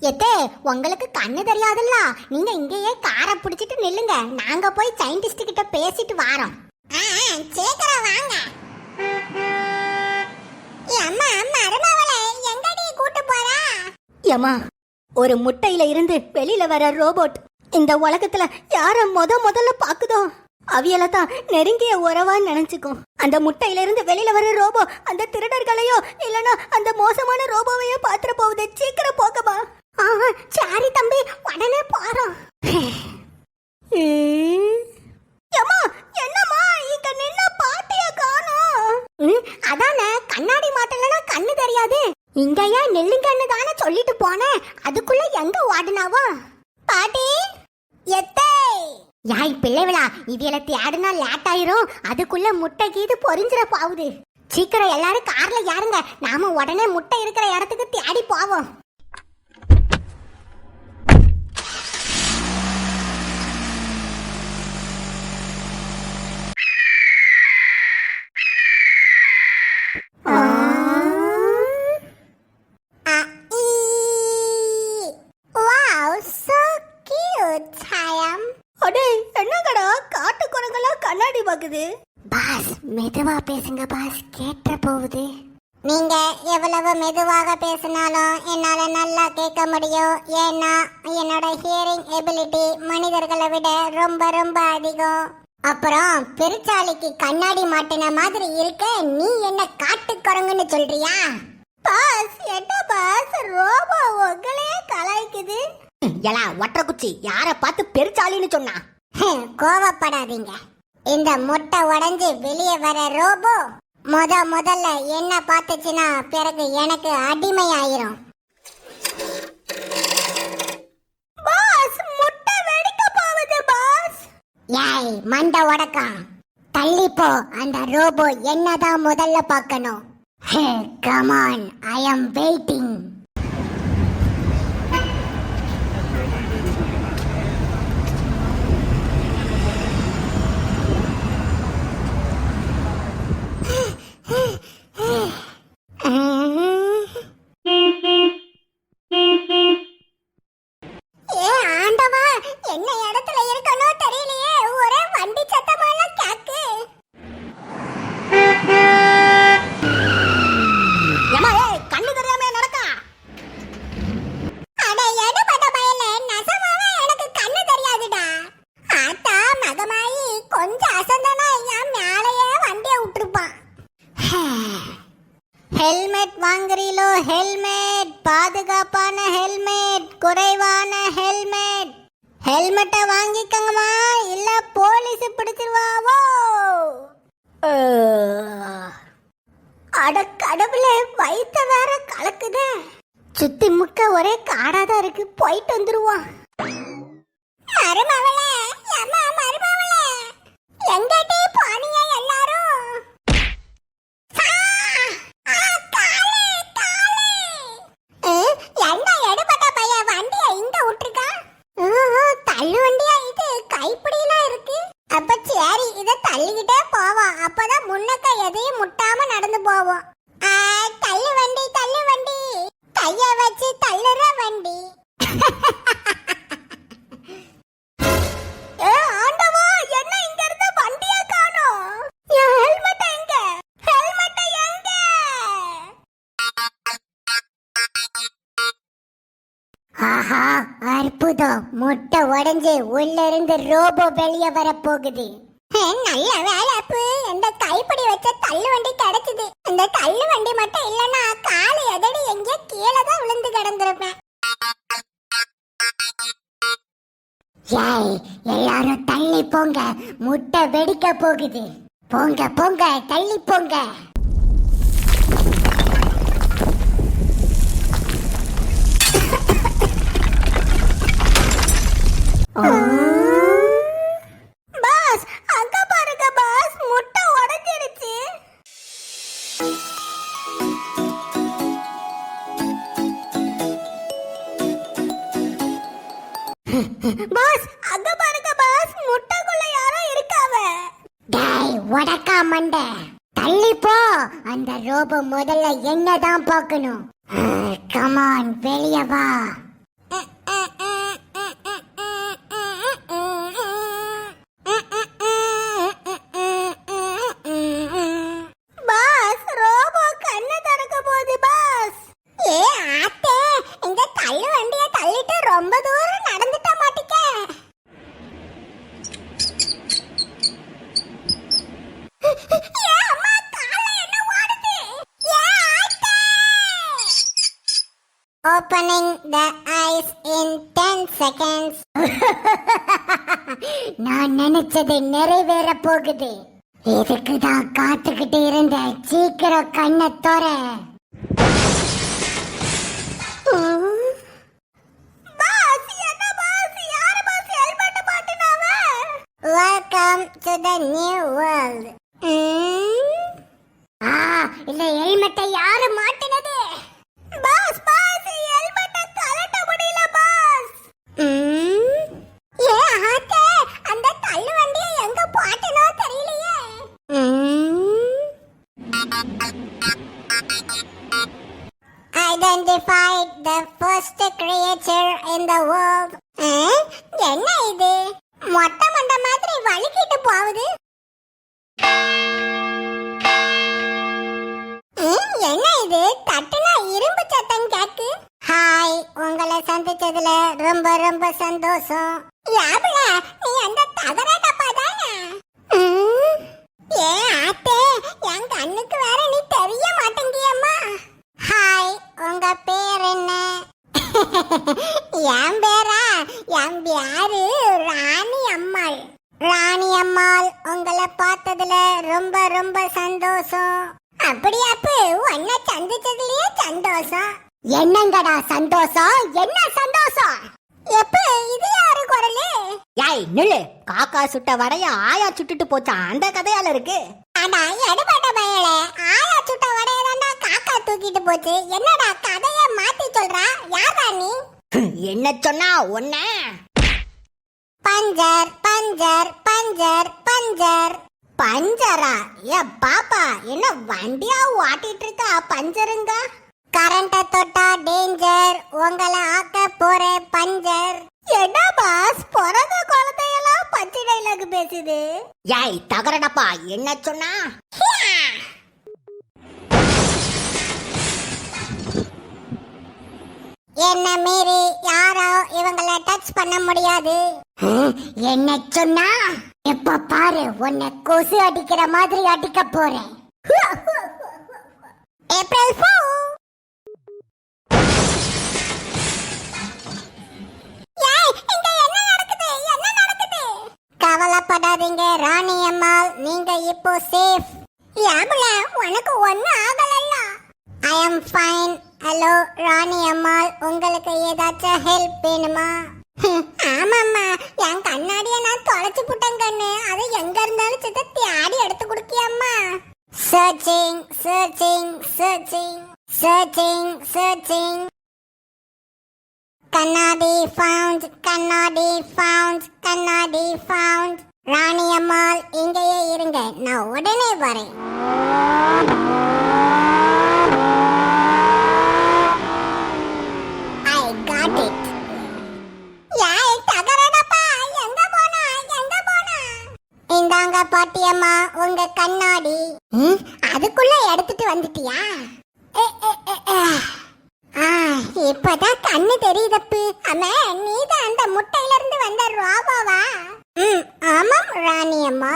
எத்தே உங்களுக்கு கண்ணு தெரியாதுல்ல. நீங்க இங்கேயே காரை பிடிச்சிட்டு நில்லுங்க. நாங்க போய் சயின்டிஸ்ட் கிட்ட பேசிட்டு வாரோம். சீக்கிரம் வாங்க. அம்மா மருமவளே எங்கடி கூட்டு போறா? ஏமா ஒரு முட்டையில இருந்து வெளியில வர ரோபோட் இந்த உலகத்துல யார முத முதல்ல பாக்குதோ அவியல தான் நெருங்கிய உறவா நினைச்சுக்கும். அந்த முட்டையில இருந்து வெளியில வர ரோபோ அந்த திருடர்களையோ இல்லனா அந்த மோசமான ரோபோவையோ பாத்துற போகுது. சீக்கிரம் போகமா சரி தம்பி உடனே போறோம். ஏமா என்னம்மா இங்க நின்ன பாட்டிய காணோம். அதானே கண்ணாடி மாட்டலனா கண்ணு தெரியாது. இங்க ஏன் நெல்லுங்கன்னு தானே சொல்லிட்டு போனேன். அதுக்குள்ள எங்க ஓடுனாவோ? பாட்டி எத்தே. யாய் பிள்ளைவிழா இவியல தேடுனா லேட் ஆயிரும். அதுக்குள்ள முட்டை கீது பொறிஞ்சிட போகுது. சீக்கிரம் எல்லாரும் கார்ல யாருங்க நாம உடனே முட்டை இருக்கிற இடத்துக்கு தேடி போவோம் Wow, so cute, Sayam. அடே என்னங்கடா காட்டு குரங்களா கண்ணாடி பாக்குது பாஸ் மெதுவா பேசுங்க பாஸ். கேட்ட போகுது. நீங்க எவ்வளவு மெதுவாக பேசினாலும் என்னால நல்லா கேட்க முடியும். ஏன்னா என்னோட ஹியரிங் எபிலிட்டி மனிதர்களை விட ரொம்ப ரொம்ப அதிகம். அப்புறம் பெருச்சாலிக்கு கண்ணாடி மாட்டின மாதிரி இருக்க நீ என்ன காட்டு குரங்குன்னு சொல்றியா? பாஸ் என்ன பாஸ்? ரோபோ உங்களே கலாய்க்குது. எலா ஒற்ற குச்சி. யார பார்த்து பெருச்சாலின்னு சொன்னா? கோவப்படாதீங்க. இந்த முட்டை உடைஞ்சு வெளியே வர ரோபோ முத முதல்ல என்ன பார்த்துச்சுன்னா பிறகு எனக்கு அடிமையாயிரும். பாஸ் முட்டை போகுது பாஸ். ஏய் மண்டை உடக்கம் தள்ளிப்போ அந்த ரோபோ என்னதான் முதல்ல பார்க்கணும். ஹே கமான் ஐ அம் வெயிட்டிங் ஏ ஆண்டவா என்ன இடத்துல இருக்கனோ தெரியலையே ஒரே வண்டி சத்தமெல்லாம் கேக்கு ஏமா ஏய் கண்ணு தெரியாம நடக்கா அட எடுபட்ட பயல நசமாவே எனக்கு கண்ணு தெரியாதுடா ஆத்தா மகமாயி கொஞ்சம் அசந்தனா என் மேலேயே வண்டியை விட்டுருப்பான் ஹெல்மெட் வாங்குறீலோ ஹெல்மெட் பாதுகாப்பான ஹெல்மெட் குறைவான ஹெல்மெட் ஹெல்மெட்டை வாங்கிக்கங்கம்மா இல்ல போலீஸ் பிடிச்சிருவாவோ அட கடவுளே வயித்த வேற கலக்குதே. சுத்தி முக்க ஒரே காடாதான் இருக்கு. போயிட்டு வந்துருவோம். மருமவளே அம்மா மருமவளே எங்கடி அற்புதம். முட்டை உடைஞ்சு உள்ள இருந்து ரோபோ வெளியே வரப்போகுது. நல்ல வேலைப்பு இந்த கைப்பிடி வச்ச தள்ளு வண்டி கிடைச்சது. இந்த தள்ளு வண்டி மட்டும் இல்லனா காலை எதடி எங்கேயோ கீழே தான் விழுந்து கிடந்திருப்பேன். ஏய் எல்லாரும் தள்ளி போங்க. முட்டை வெடிக்க போகுது. போங்க போங்க தள்ளி போங்க. பாஸ் அங்க பாருங்க பாஸ் முட்டை உடைஞ்சிடுச்சு. பாஸ் அங்க பாருங்க பாஸ் முட்டைக்குள்ள யாரோ இருக்காவ. டேய் உடக்கா மண்டை. தள்ளி போ. அந்த ரோபோ முதல்ல என்னதான் பார்க்கணும்? கமான் வெளியே வா தூரம் நடந்துட்ட மாட்டிக்க ஏ அம்மா கால என்ன ஓடுது ஏ Aathe Opening the eyes in 10 seconds. நான் நினைச்சது நிறைவேற போகுது. இதுக்கு தான் காத்துக்கிட்டு இருந்த? சீக்கிரம் கண்ணை தோற. Welcome to the new world Identified the first creature in the world. என்ன இது மொட்டை மண்ட மாதிரி வழுக்கிட்டு போகுது என்ன இது தட்டுனா இரும்பு சத்தம் கேக்கு ஹாய் உங்களை சந்திச்சதுல ரொம்ப ரொம்ப சந்தோஷம் யாபுல நீ அந்த தகர டப்பா தானே ஏ ஆத்தே என் கண்ணுக்கு வேற நீ தெரிய மாட்டேங்கியம்மா ஹாய் உங்க பேர் என்ன? என் பேரா? என் பேரு ராணி அம்மாள். ராணி அம்மாள் உங்களை பார்த்ததுல ரொம்ப ரொம்ப சந்தோஷம். அப்படியாப்பு உன்னை சந்திச்சதுலயே சந்தோஷம். என்னங்கடா சந்தோஷம்? என்ன சந்தோஷம்? எப்ப இது யாரு குரலு? ஏய் நில்லு. காக்கா சுட்ட வரைய ஆயா சுட்டுட்டு போச்சான் அந்த கதையால இருக்கு. அடா எடுபட்ட பயலே. ஆயா சுட்ட வடையதாண்டா காக்கா தூக்கிட்டு போச்சு. என்னடா கதைய மாத்தி சொல்றா? யாரா நீ? என்ன சொன்னா ஒன்ன பஞ்சர் பஞ்சர் பஞ்சர் பஞ்சர். பஞ்சரா? ஏ பாப்பா என்ன வண்டியா ஓட்டிட்டு இருக்கா பஞ்சருங்க? கரண்ட தொட்டா டேஞ்சர் உங்களை ஆக்க போறேன் பஞ்சர். என்ன பாஸ்? பிறந்த குழந்தையெல்லாம் பச்சை டைலாக் பேசுது. ஏய் தகரடப்பா என்ன சொன்னா? என்ன மீறி யாரோ இவங்கள டச் பண்ண முடியாது. என்ன சொன்னா? எப்ப பாரு உன்னை கொசு அடிக்கிற மாதிரி அடிக்க போறேன். ஏப்ரல் ஃபூல் கவலைப்படாதீங்க ராணி அம்மாள். நீங்க இப்போ சேஃப் யாபுல உனக்கு ஒண்ணு ஆகலல்ல. ஐ அம் ஃபைன் ஹலோ ராணி அம்மாள். உங்களுக்கு ஏதாச்சும் ஹெல்ப் வேணுமா? ஆமாம்மா. என் கண்ணாடியை நான் தொலைச்சு புட்டேன் கண்ணு. அது எங்க இருந்தாலும் சித்த தேடி எடுத்து கொடுக்கியம்மா. Searching searching searching searching searching found கண்ணாடி ஃபவுண்ட் கண்ணாடி ஃபவுண்ட் ராணி அம்மாள் இங்கேயே இருங்க. நான் உடனே வரேன். ஐ காட் இட் இந்தாங்க பாட்டியம்மா உங்க கண்ணாடி. அதுக்குள்ள எடுத்துட்டு வந்துட்டியா? இப்பதான் கண்ணு தெரியுதப்பு. அம்மா நீதான் அந்த முட்டையில இருந்து வந்த ரோபோவா? ம் ஆமாம் ராணி அம்மா.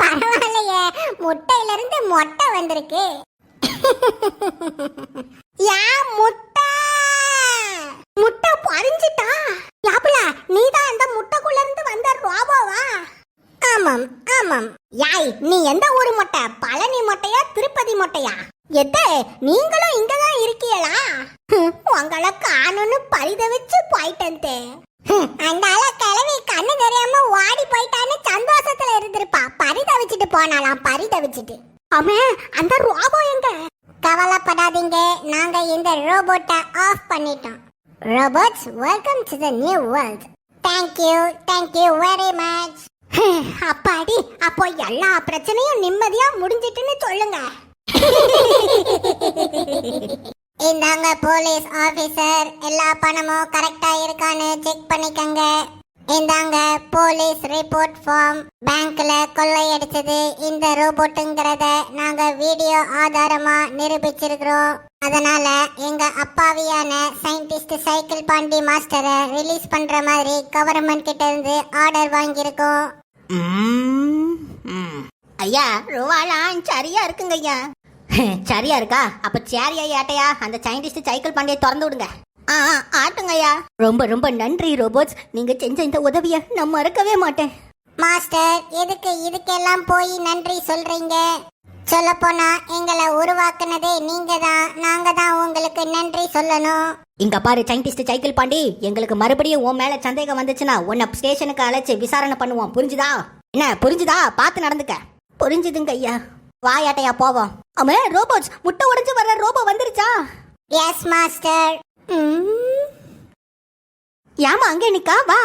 பரவாயில்லையே முட்டையில இருந்து மொட்டை வந்திருக்கு. யா முட்டை பறிஞ்சிட்டா யாப்புல நீதான் அந்த முட்டைக்குள்ள இருந்து வந்த ரோபோவா ஆமாம் ஆமாம் யாய் நீ எந்த ஊரு மொட்டை பழனி மொட்டையா திருப்பதி மொட்டையா எத்தே நீங்களும் இங்கதான் இருக்கீங்களா ஹம், உங்களை காணும்னு பரிதவிச்சு போயிட்டேன் தே. அந்த ஆள கிளவி கண்ணு தெரியாம ஓடி போயிட்டான்னு சந்தோஷத்துல இருந்திருப்பா பரிதவிச்சிட்டு போனாலாம் பரிதவிச்சிட்டு. அம்மே அந்த ரோபோ எங்க? கவலைப்படாதீங்க நாங்க இந்த ரோபோட்டை ஆஃப் பண்ணிட்டோம். Robots welcome to the new world thank you thank you very much அப்பாடி அப்போ எல்லா பிரச்சனையும் நிம்மதியா முடிஞ்சிட்டுன்னு சொல்லுங்க. இந்தாங்க போலீஸ் ஆபீசர் எல்லா பணமும் கரெக்டா இருக்கான்னு செக் பண்ணிக்கங்க. இந்தாங்க போலீஸ் ரிப்போர்ட் ஃபார்ம். பேங்க்ல கொள்ளையடிச்சது இந்த ரோபோட்டுங்கிறத நாங்க வீடியோ ஆதாரமா நிரூபிச்சிருக்கிறோம். அதனால எங்க அப்பாவியான சயின்டிஸ்ட் சைக்கிள் பாண்டி மாஸ்டரை ரிலீஸ் பண்ற மாதிரி கவர்மெண்ட் கிட்ட இருந்து ஆர்டர் வாங்கியிருக்கோம். ஐயா ரூபாலாம் சரியா இருக்குங்க ஐயா சரியா இருக்கா? அப்ப சேரியா ஏட்டையா? அந்த சயின்டிஸ்ட் சைக்கிள் பாண்டியை திறந்து விடுங்க. ஆ ஆ, ஆட்டுங்க ஐயா ரொம்ப ரொம்ப நன்றி ரோபோட்ஸ். நீங்க செஞ்ச இந்த உதவிய நான் மறக்கவே மாட்டேன். மாஸ்டர் எதுக்கு இதுக்கெல்லாம் போய் நன்றி சொல்றீங்க? சொல்லப்போனா எங்களை உருவாக்குனதே நீங்க தான் நாங்க தான் உங்களுக்கு நன்றி சொல்லணும். இங்க பாரு சயின்டிஸ்ட் சைக்கிள் பாண்டி. எங்களுக்கு மறுபடியும் உன் மேல சந்தேகம் வந்துச்சுன்னா உன்னை ஸ்டேஷனுக்கு அழைச்சு விசாரணை பண்ணுவோம். புரிஞ்சுதா? என்ன புரிஞ்சுதா? பார்த்து நடந்துக்க. புரிஞ்சுதுங்க ஐயா வாயாட்டையா போவோம். ஆமா ரோபோட்ஸ் முட்டை உடைஞ்சு வர்ற ரோபோ வந்துருச்சா? Yes master. ஏமா அங்கே நிக்கா? வா.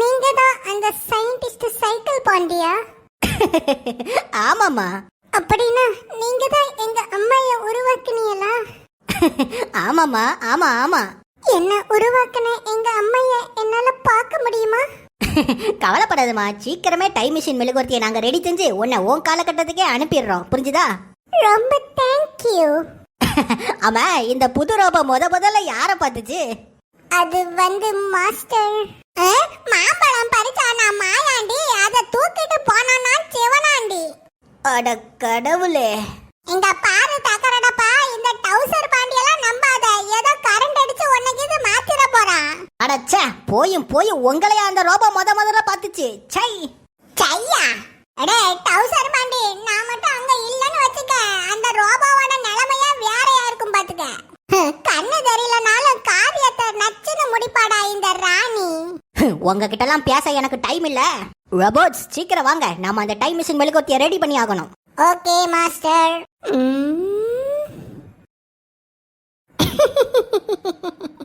நீங்க தான் அந்த சயின்டிஸ்ட் சைக்கிள் பாண்டியா? ஆமாம்மா. அப்படின்னா நீங்க தான் எங்க அம்மைய உருவாக்குனீங்களா? ஆமாம்மா ஆமா ஆமா. என்ன உருவாக்குன எங்க அம்மைய என்னால பார்க்க முடியுமா? கவலைப்படாதம்மா சீக்கிரமே டைம் மிஷின் மெழுகுவர்த்தியை நாங்க ரெடி செஞ்சு உன்னை உன் காலகட்டத்துக்கே அனுப்பிடுறோம். புரிஞ்சுதா? ரொம்ப தேங்க்யூ ஆமா இந்த புது ரோபோ முத முதல்ல யார பார்த்துச்சு? அது வந்து மாஸ்டர். மாம்பழம் பறிச்சானா மாயாண்டி அத தூக்கிட்டு போனானா சிவனாண்டி. அட கடவுளே. இந்த பாரு தக்கரடப்பா இந்த டவுசர் பாண்டியெல்லாம் நம்பாத ஏதோ கரண்ட் அடிச்சு உன்னைக்கு இது மாத்திர போறான் அடச்சே போயும் போயும் உங்களையா அந்த ரோபோ முத முதல்ல பார்த்துச்சு? சை சையா அடே டவுசர் பாண்டி நான் மட்டும் அங்க இல்லன்னு உங்ககிட்டலாம் பேச எனக்கு டைம் இல்ல. ரோபோட்ஸ் சீக்கிரம் வாங்க. நாம அந்த டைம் மிஷின் மெழுகுவர்த்தியை ரெடி பண்ணி ஆகணும். Okay master